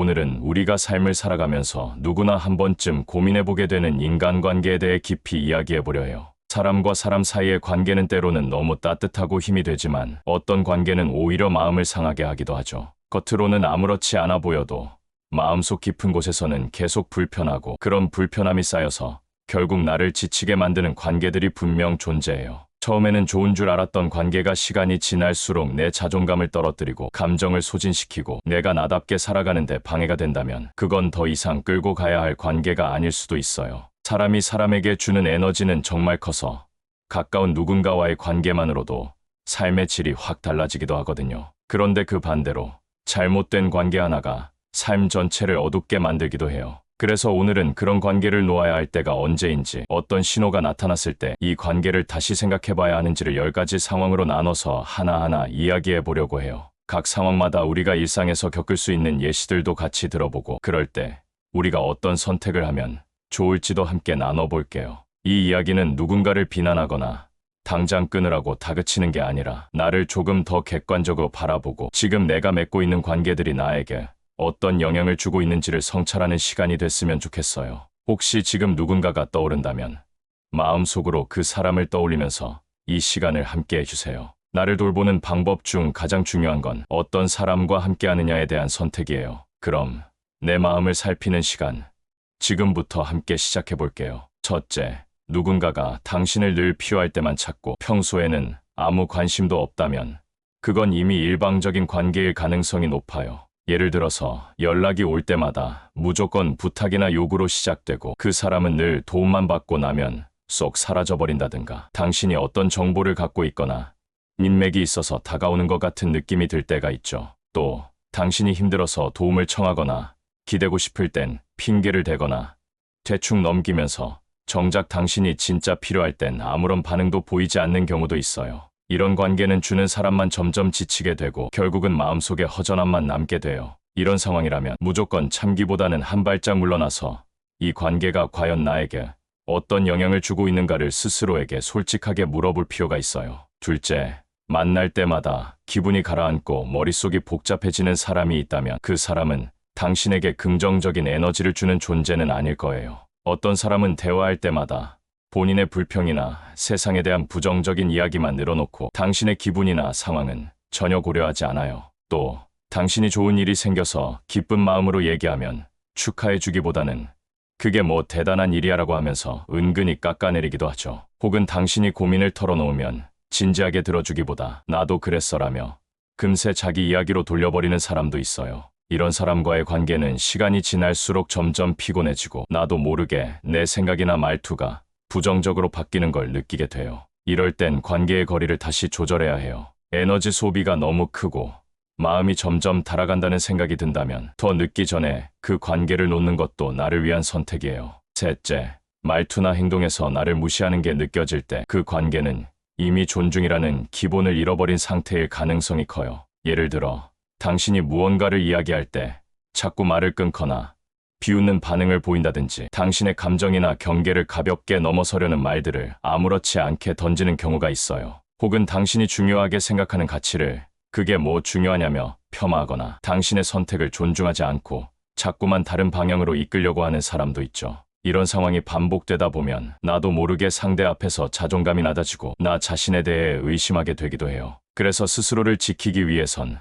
오늘은 우리가 삶을 살아가면서 누구나 한 번쯤 고민해보게 되는 인간관계에 대해 깊이 이야기해보려 해요. 사람과 사람 사이의 관계는 때로는 너무 따뜻하고 힘이 되지만 어떤 관계는 오히려 마음을 상하게 하기도 하죠. 겉으로는 아무렇지 않아 보여도 마음속 깊은 곳에서는 계속 불편하고 그런 불편함이 쌓여서 결국 나를 지치게 만드는 관계들이 분명 존재해요. 처음에는 좋은 줄 알았던 관계가 시간이 지날수록 내 자존감을 떨어뜨리고 감정을 소진시키고 내가 나답게 살아가는데 방해가 된다면 그건 더 이상 끌고 가야 할 관계가 아닐 수도 있어요. 사람이 사람에게 주는 에너지는 정말 커서 가까운 누군가와의 관계만으로도 삶의 질이 확 달라지기도 하거든요. 그런데 그 반대로 잘못된 관계 하나가 삶 전체를 어둡게 만들기도 해요. 그래서 오늘은 그런 관계를 놓아야 할 때가 언제인지 어떤 신호가 나타났을 때 이 관계를 다시 생각해 봐야 하는지를 10가지 상황으로 나눠서 하나하나 이야기해 보려고 해요. 각 상황마다 우리가 일상에서 겪을 수 있는 예시들도 같이 들어보고 그럴 때 우리가 어떤 선택을 하면 좋을지도 함께 나눠볼게요. 이 이야기는 누군가를 비난하거나 당장 끊으라고 다그치는 게 아니라 나를 조금 더 객관적으로 바라보고 지금 내가 맺고 있는 관계들이 나에게 어떤 영향을 주고 있는지를 성찰하는 시간이 됐으면 좋겠어요. 혹시 지금 누군가가 떠오른다면 마음속으로 그 사람을 떠올리면서 이 시간을 함께 해주세요. 나를 돌보는 방법 중 가장 중요한 건 어떤 사람과 함께 하느냐에 대한 선택이에요. 그럼 내 마음을 살피는 시간, 지금부터 함께 시작해 볼게요. 첫째, 누군가가 당신을 늘 필요할 때만 찾고 평소에는 아무 관심도 없다면 그건 이미 일방적인 관계일 가능성이 높아요. 예를 들어서 연락이 올 때마다 무조건 부탁이나 요구로 시작되고 그 사람은 늘 도움만 받고 나면 쏙 사라져버린다든가 당신이 어떤 정보를 갖고 있거나 인맥이 있어서 다가오는 것 같은 느낌이 들 때가 있죠. 또 당신이 힘들어서 도움을 청하거나 기대고 싶을 땐 핑계를 대거나 대충 넘기면서 정작 당신이 진짜 필요할 땐 아무런 반응도 보이지 않는 경우도 있어요. 이런 관계는 주는 사람만 점점 지치게 되고 결국은 마음속에 허전함만 남게 돼요. 이런 상황이라면 무조건 참기보다는 한 발짝 물러나서 이 관계가 과연 나에게 어떤 영향을 주고 있는가를 스스로에게 솔직하게 물어볼 필요가 있어요. 둘째, 만날 때마다 기분이 가라앉고 머릿속이 복잡해지는 사람이 있다면 그 사람은 당신에게 긍정적인 에너지를 주는 존재는 아닐 거예요. 어떤 사람은 대화할 때마다 본인의 불평이나 세상에 대한 부정적인 이야기만 늘어놓고 당신의 기분이나 상황은 전혀 고려하지 않아요. 또 당신이 좋은 일이 생겨서 기쁜 마음으로 얘기하면 축하해 주기보다는 그게 뭐 대단한 일이야라고 하면서 은근히 깎아내리기도 하죠. 혹은 당신이 고민을 털어놓으면 진지하게 들어주기보다 나도 그랬어라며 금세 자기 이야기로 돌려버리는 사람도 있어요. 이런 사람과의 관계는 시간이 지날수록 점점 피곤해지고 나도 모르게 내 생각이나 말투가 부정적으로 바뀌는 걸 느끼게 돼요. 이럴 땐 관계의 거리를 다시 조절해야 해요. 에너지 소비가 너무 크고 마음이 점점 달아간다는 생각이 든다면 더 늦기 전에 그 관계를 놓는 것도 나를 위한 선택이에요. 셋째, 말투나 행동에서 나를 무시하는 게 느껴질 때 그 관계는 이미 존중이라는 기본을 잃어버린 상태일 가능성이 커요. 예를 들어, 당신이 무언가를 이야기할 때 자꾸 말을 끊거나 비웃는 반응을 보인다든지 당신의 감정이나 경계를 가볍게 넘어서려는 말들을 아무렇지 않게 던지는 경우가 있어요. 혹은 당신이 중요하게 생각하는 가치를 그게 뭐 중요하냐며 폄하하거나 당신의 선택을 존중하지 않고 자꾸만 다른 방향으로 이끌려고 하는 사람도 있죠. 이런 상황이 반복되다 보면 나도 모르게 상대 앞에서 자존감이 낮아지고 나 자신에 대해 의심하게 되기도 해요. 그래서 스스로를 지키기 위해선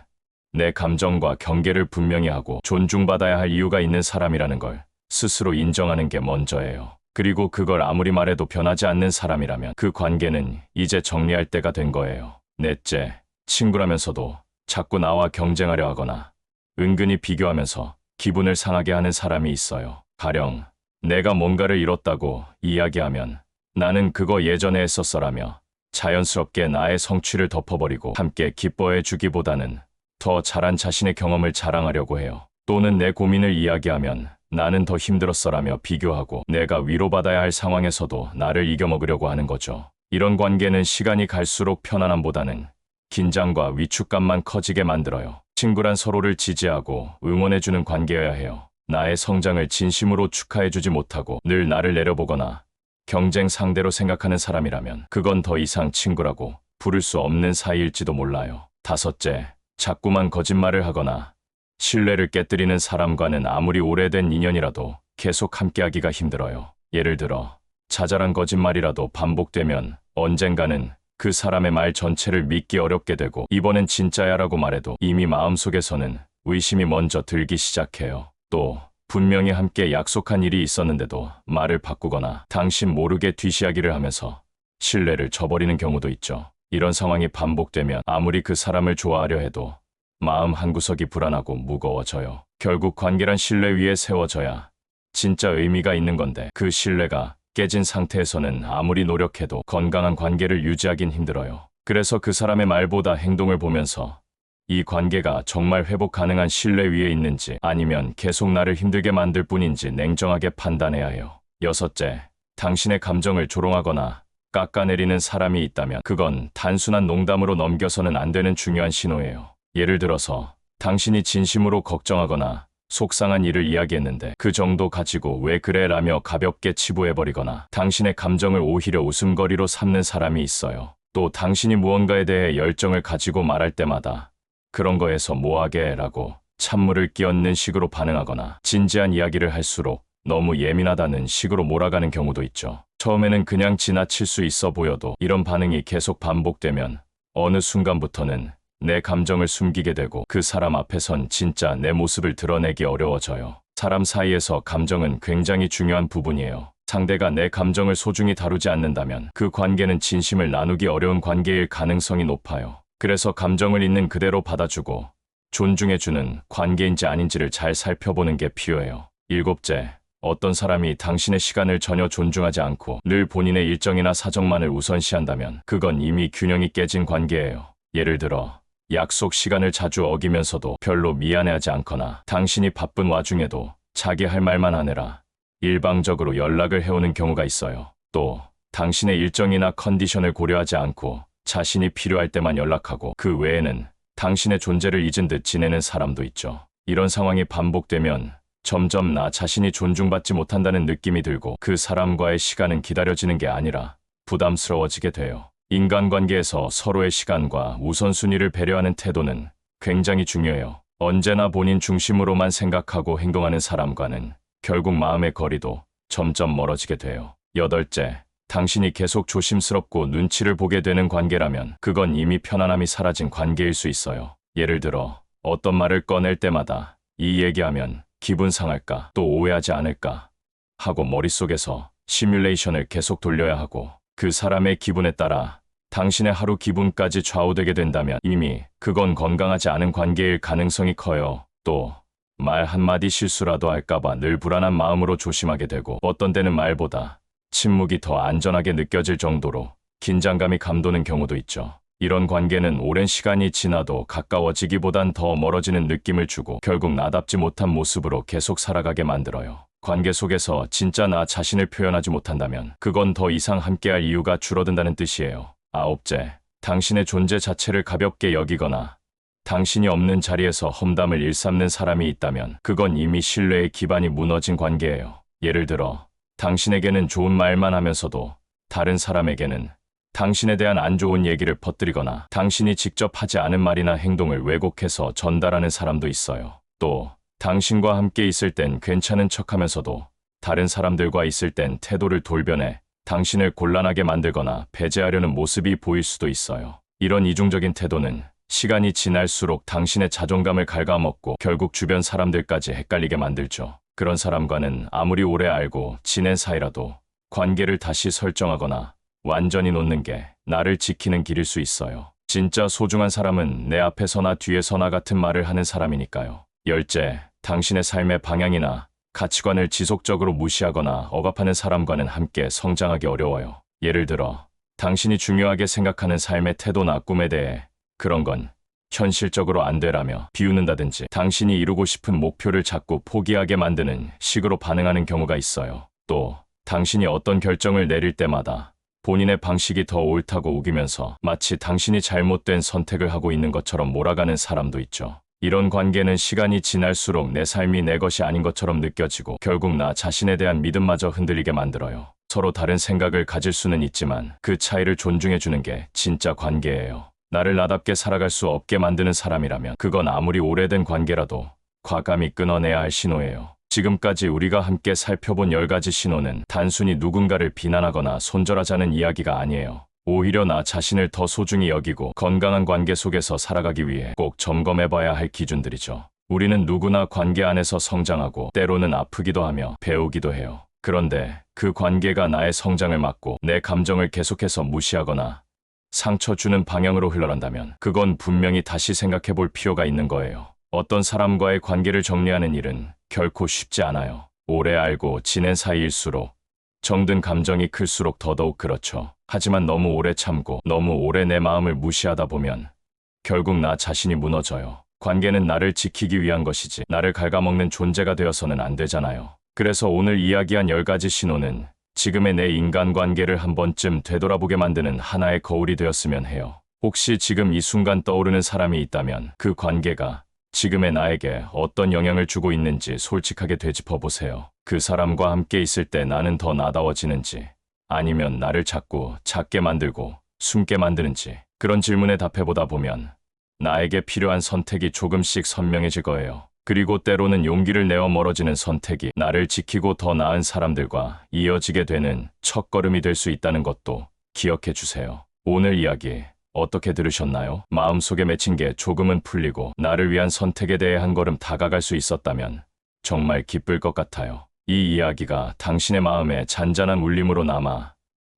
내 감정과 경계를 분명히 하고 존중받아야 할 이유가 있는 사람이라는 걸 스스로 인정하는 게 먼저예요. 그리고 그걸 아무리 말해도 변하지 않는 사람이라면 그 관계는 이제 정리할 때가 된 거예요. 넷째, 친구라면서도 자꾸 나와 경쟁하려 하거나 은근히 비교하면서 기분을 상하게 하는 사람이 있어요. 가령 내가 뭔가를 잃었다고 이야기하면 나는 그거 예전에 했었어라며 자연스럽게 나의 성취를 덮어버리고 함께 기뻐해 주기보다는 더 잘한 자신의 경험을 자랑하려고 해요. 또는 내 고민을 이야기하면 나는 더 힘들었어라며 비교하고 내가 위로받아야 할 상황에서도 나를 이겨먹으려고 하는 거죠. 이런 관계는 시간이 갈수록 편안함보다는 긴장과 위축감만 커지게 만들어요. 친구란 서로를 지지하고 응원해주는 관계여야 해요. 나의 성장을 진심으로 축하해주지 못하고 늘 나를 내려보거나 경쟁 상대로 생각하는 사람이라면 그건 더 이상 친구라고 부를 수 없는 사이일지도 몰라요. 다섯째, 자꾸만 거짓말을 하거나 신뢰를 깨뜨리는 사람과는 아무리 오래된 인연이라도 계속 함께하기가 힘들어요. 예를 들어 자잘한 거짓말이라도 반복되면 언젠가는 그 사람의 말 전체를 믿기 어렵게 되고 이번엔 진짜야라고 말해도 이미 마음속에서는 의심이 먼저 들기 시작해요. 또 분명히 함께 약속한 일이 있었는데도 말을 바꾸거나 당신 모르게 뒤시하기를 하면서 신뢰를 저버리는 경우도 있죠. 이런 상황이 반복되면 아무리 그 사람을 좋아하려 해도 마음 한구석이 불안하고 무거워져요. 결국 관계란 신뢰 위에 세워져야 진짜 의미가 있는 건데 그 신뢰가 깨진 상태에서는 아무리 노력해도 건강한 관계를 유지하긴 힘들어요. 그래서 그 사람의 말보다 행동을 보면서 이 관계가 정말 회복 가능한 신뢰 위에 있는지 아니면 계속 나를 힘들게 만들 뿐인지 냉정하게 판단해야 해요. 여섯째, 당신의 감정을 조롱하거나 깎아내리는 사람이 있다면 그건 단순한 농담으로 넘겨서는 안 되는 중요한 신호예요. 예를 들어서 당신이 진심으로 걱정하거나 속상한 일을 이야기했는데 그 정도 가지고 왜 그래 라며 가볍게 치부해버리거나 당신의 감정을 오히려 웃음거리로 삼는 사람이 있어요. 또 당신이 무언가에 대해 열정을 가지고 말할 때마다 그런 거에서 뭐하게 라고 찬물을 끼얹는 식으로 반응하거나 진지한 이야기를 할수록 너무 예민하다는 식으로 몰아가는 경우도 있죠. 처음에는 그냥 지나칠 수 있어 보여도 이런 반응이 계속 반복되면 어느 순간부터는 내 감정을 숨기게 되고 그 사람 앞에선 진짜 내 모습을 드러내기 어려워져요. 사람 사이에서 감정은 굉장히 중요한 부분이에요. 상대가 내 감정을 소중히 다루지 않는다면 그 관계는 진심을 나누기 어려운 관계일 가능성이 높아요. 그래서 감정을 있는 그대로 받아주고 존중해주는 관계인지 아닌지를 잘 살펴보는 게 필요해요. 일곱째, 어떤 사람이 당신의 시간을 전혀 존중하지 않고 늘 본인의 일정이나 사정만을 우선시한다면 그건 이미 균형이 깨진 관계예요. 예를 들어, 약속 시간을 자주 어기면서도 별로 미안해하지 않거나 당신이 바쁜 와중에도 자기 할 말만 하느라 일방적으로 연락을 해오는 경우가 있어요. 또 당신의 일정이나 컨디션을 고려하지 않고 자신이 필요할 때만 연락하고 그 외에는 당신의 존재를 잊은 듯 지내는 사람도 있죠. 이런 상황이 반복되면 점점 나 자신이 존중받지 못한다는 느낌이 들고 그 사람과의 시간은 기다려지는 게 아니라 부담스러워지게 돼요. 인간관계에서 서로의 시간과 우선순위를 배려하는 태도는 굉장히 중요해요. 언제나 본인 중심으로만 생각하고 행동하는 사람과는 결국 마음의 거리도 점점 멀어지게 돼요. 여덟째, 당신이 계속 조심스럽고 눈치를 보게 되는 관계라면 그건 이미 편안함이 사라진 관계일 수 있어요. 예를 들어 어떤 말을 꺼낼 때마다 이 얘기하면 기분 상할까 또 오해하지 않을까 하고 머릿속에서 시뮬레이션을 계속 돌려야 하고 그 사람의 기분에 따라 당신의 하루 기분까지 좌우되게 된다면 이미 그건 건강하지 않은 관계일 가능성이 커요. 또 말 한마디 실수라도 할까봐 늘 불안한 마음으로 조심하게 되고 어떤 때는 말보다 침묵이 더 안전하게 느껴질 정도로 긴장감이 감도는 경우도 있죠. 이런 관계는 오랜 시간이 지나도 가까워지기보단 더 멀어지는 느낌을 주고 결국 나답지 못한 모습으로 계속 살아가게 만들어요. 관계 속에서 진짜 나 자신을 표현하지 못한다면 그건 더 이상 함께할 이유가 줄어든다는 뜻이에요. 아홉째, 당신의 존재 자체를 가볍게 여기거나 당신이 없는 자리에서 험담을 일삼는 사람이 있다면 그건 이미 신뢰의 기반이 무너진 관계예요. 예를 들어 당신에게는 좋은 말만 하면서도 다른 사람에게는 당신에 대한 안 좋은 얘기를 퍼뜨리거나 당신이 직접 하지 않은 말이나 행동을 왜곡해서 전달하는 사람도 있어요. 또 당신과 함께 있을 땐 괜찮은 척 하면서도 다른 사람들과 있을 땐 태도를 돌변해 당신을 곤란하게 만들거나 배제하려는 모습이 보일 수도 있어요. 이런 이중적인 태도는 시간이 지날수록 당신의 자존감을 갉아먹고 결국 주변 사람들까지 헷갈리게 만들죠. 그런 사람과는 아무리 오래 알고 지낸 사이라도 관계를 다시 설정하거나 완전히 놓는 게 나를 지키는 길일 수 있어요. 진짜 소중한 사람은 내 앞에서나 뒤에서나 같은 말을 하는 사람이니까요. 열째, 당신의 삶의 방향이나 가치관을 지속적으로 무시하거나 억압하는 사람과는 함께 성장하기 어려워요. 예를 들어, 당신이 중요하게 생각하는 삶의 태도나 꿈에 대해 그런 건 현실적으로 안 되라며 비웃는다든지 당신이 이루고 싶은 목표를 자꾸 포기하게 만드는 식으로 반응하는 경우가 있어요. 또 당신이 어떤 결정을 내릴 때마다 본인의 방식이 더 옳다고 우기면서 마치 당신이 잘못된 선택을 하고 있는 것처럼 몰아가는 사람도 있죠. 이런 관계는 시간이 지날수록 내 삶이 내 것이 아닌 것처럼 느껴지고 결국 나 자신에 대한 믿음마저 흔들리게 만들어요. 서로 다른 생각을 가질 수는 있지만 그 차이를 존중해주는 게 진짜 관계예요. 나를 나답게 살아갈 수 없게 만드는 사람이라면 그건 아무리 오래된 관계라도 과감히 끊어내야 할 신호예요. 지금까지 우리가 함께 살펴본 열 가지 신호는 단순히 누군가를 비난하거나 손절하자는 이야기가 아니에요. 오히려 나 자신을 더 소중히 여기고 건강한 관계 속에서 살아가기 위해 꼭 점검해봐야 할 기준들이죠. 우리는 누구나 관계 안에서 성장하고 때로는 아프기도 하며 배우기도 해요. 그런데 그 관계가 나의 성장을 막고 내 감정을 계속해서 무시하거나 상처 주는 방향으로 흘러간다면 그건 분명히 다시 생각해 볼 필요가 있는 거예요. 어떤 사람과의 관계를 정리하는 일은 결코 쉽지 않아요. 오래 알고 지낸 사이일수록 정든 감정이 클수록 더더욱 그렇죠. 하지만 너무 오래 참고 너무 오래 내 마음을 무시하다 보면 결국 나 자신이 무너져요. 관계는 나를 지키기 위한 것이지 나를 갉아먹는 존재가 되어서는 안 되잖아요. 그래서 오늘 이야기한 10가지 신호는 지금의 내 인간관계를 한 번쯤 되돌아보게 만드는 하나의 거울이 되었으면 해요. 혹시 지금 이 순간 떠오르는 사람이 있다면 그 관계가 지금의 나에게 어떤 영향을 주고 있는지 솔직하게 되짚어 보세요. 그 사람과 함께 있을 때 나는 더 나다워지는지 아니면 나를 자꾸 작게 만들고 숨게 만드는지 그런 질문에 답해보다 보면 나에게 필요한 선택이 조금씩 선명해질 거예요. 그리고 때로는 용기를 내어 멀어지는 선택이 나를 지키고 더 나은 사람들과 이어지게 되는 첫걸음이 될 수 있다는 것도 기억해 주세요. 오늘 이야기 어떻게 들으셨나요? 마음속에 맺힌 게 조금은 풀리고 나를 위한 선택에 대해 한 걸음 다가갈 수 있었다면 정말 기쁠 것 같아요. 이 이야기가 당신의 마음에 잔잔한 울림으로 남아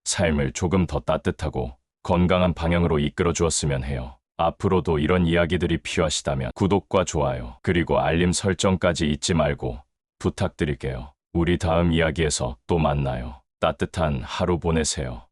삶을 조금 더 따뜻하고 건강한 방향으로 이끌어 주었으면 해요. 앞으로도 이런 이야기들이 필요하시다면 구독과 좋아요, 그리고 알림 설정까지 잊지 말고 부탁드릴게요. 우리 다음 이야기에서 또 만나요. 따뜻한 하루 보내세요.